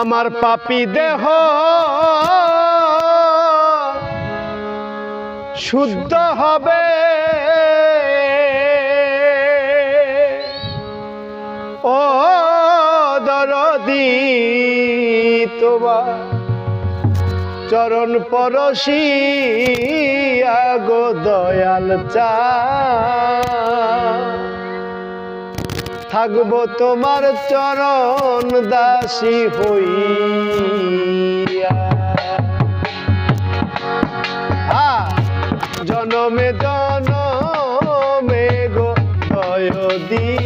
আমার পাপি দেহ শুদ্ধ হবে। ও দরদি তোমার চরণ পরশি আগো দয়াল চা থাকব তোমার চরণ দাসী হইয়া। আ, জনমে জনমে গো দয়দি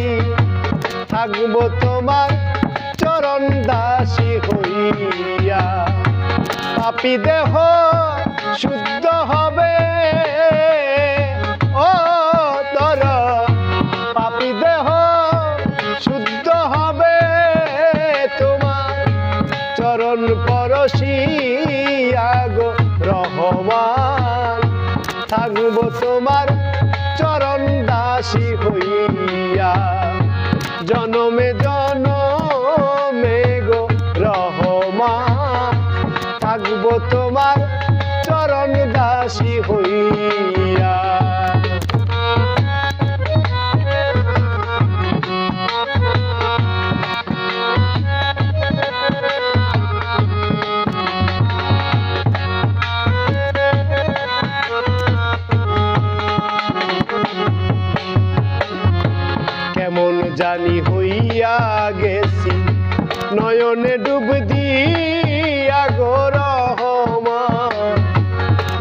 থাকব তোমার চরণ দাসী হইয়া। পাপি দেহ শুদ্ধ তোমার চরণ দাসী হইয়া। জনমে ডুব দিয়া গো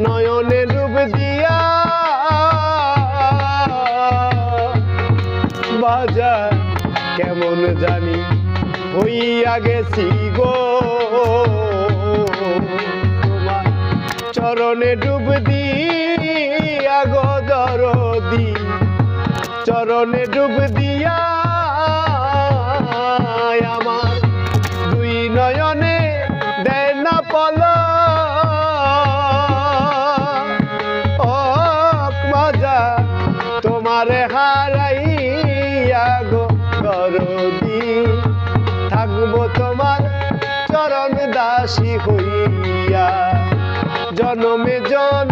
নয়নে ডুব দিয়া বাজার কেমন জানি হইয়া গেছি গো। চরণে ডুব দিয়া গো দরদি, চরণে ডুব দিয়া আমার তোমারে হারাইয়া গো করবি থাকব তোমার চরণ দাসী হইয়া। জনমে জনমে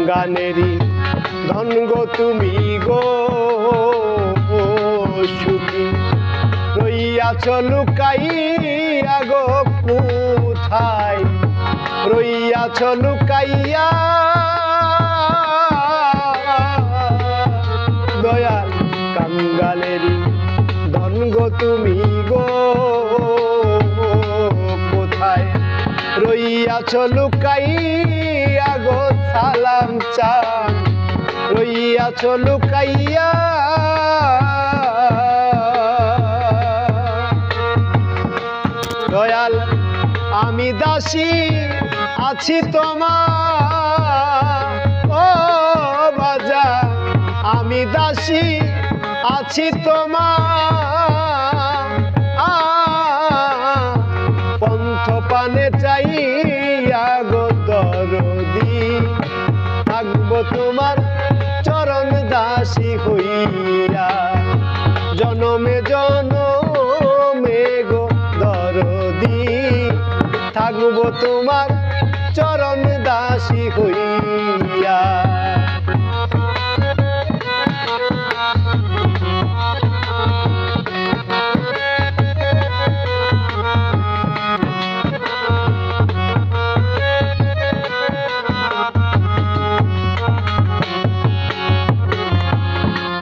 কাঙ্গানেরি ধন গো তুমি গো সুখী রইয়াছ লুকাইয়া গো কোথায়? রইয়াছ লুকাইয়া দয়াল কাঙ্গালেরি ধন গো তুমি গো কোথায়? রইয়াছ লুকাইয়া গো সালাম চা রইয়াছ লুকাইয়া দয়াল, আমি দাসী, আছি তোমার। ও বাজা আমি দাসী, আছি তোমার। পন্থ পানে চাইয়া গো দরদি থাকব তোমার চরণ দাসী হইয়া। জনমে জনমে গো দরদি থাকব তোমার চরণ দাসী হইয়া।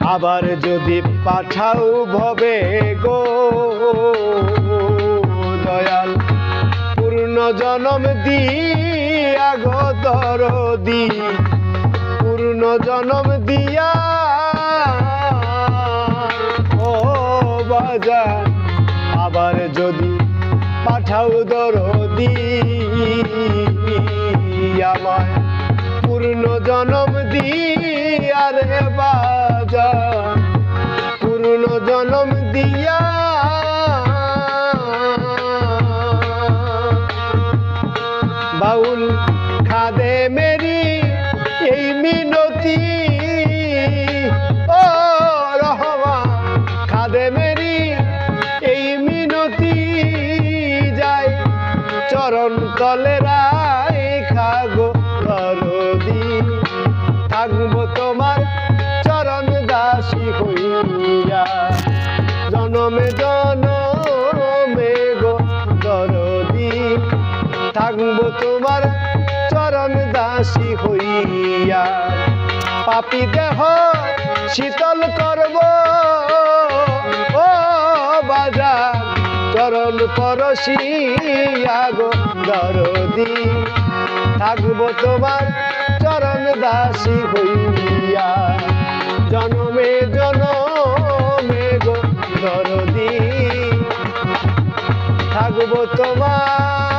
আবার যদি পাঠাও ভবে গো, দয়াল, পূর্ণ জনম দিয়া গো দরদি, পূর্ণ জনম দিয়া, ও বাজা আবার যদি পাঠাও দরদি, আমায় পূর্ণ জনম দিয়া রে বাজান পুরনো জনম দিয়া। বাউল হইয়া জনমে জনমে গো দরদি, থাকব তোমার চরণ দাসী হইয়া। পাপি দেহ শীতল করব। ও বাজার, চরণ পরশিয়া গো দরদি, থাকব তোমার চরণ দাসী হইয়া। জনমে জনমে থাকব তোমার।